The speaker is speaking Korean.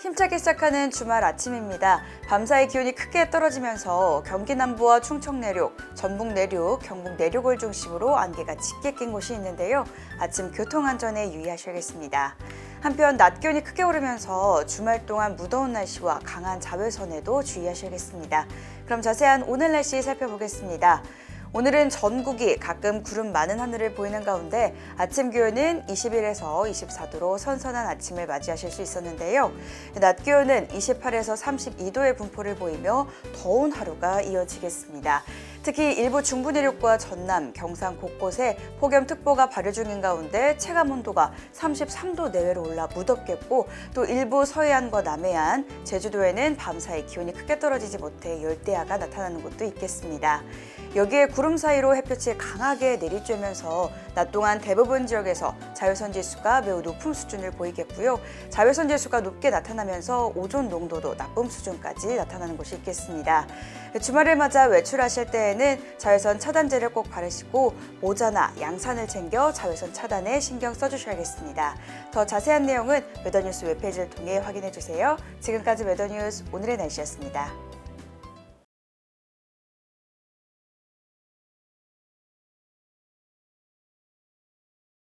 숨차게 시작하는 주말 아침입니다. 밤사이 기온이 크게 떨어지면서 경기 남부와 충청 내륙, 전북 내륙, 경북 내륙을 중심으로 안개가 짙게 낀 곳이 있는데요. 아침 교통 안전에 유의하셔야겠습니다. 한편 낮 기온이 크게 오르면서 주말 동안 무더운 날씨와 강한 자외선에도 주의하셔야겠습니다. 그럼 자세한 오늘 날씨 살펴보겠습니다. 오늘은 전국이 가끔 구름 많은 하늘을 보이는 가운데 아침 기온은 21에서 24도로 선선한 아침을 맞이하실 수 있었는데요. 낮 기온은 28에서 32도의 분포를 보이며 더운 하루가 이어지겠습니다. 특히 일부 중부 내륙과 전남, 경상 곳곳에 폭염특보가 발효 중인 가운데 체감 온도가 33도 내외로 올라 무덥겠고 또 일부 서해안과 남해안, 제주도에는 밤사이 기온이 크게 떨어지지 못해 열대야가 나타나는 곳도 있겠습니다. 여기에 구름 사이로 햇볕이 강하게 내리쬐면서 낮 동안 대부분 지역에서 자외선 지수가 매우 높은 수준을 보이겠고요. 자외선 지수가 높게 나타나면서 오존 농도도 나쁨 수준까지 나타나는 곳이 있겠습니다. 주말을 맞아 외출하실 때 에는 자외선 차단제를 꼭 바르시고 모자나 양산을 챙겨 자외선 차단에 신경 써주셔야겠습니다. 더 자세한 내용은 웨더뉴스 웹페이지를 통해 확인해 주세요. 지금까지 웨더뉴스 오늘의 날씨였습니다.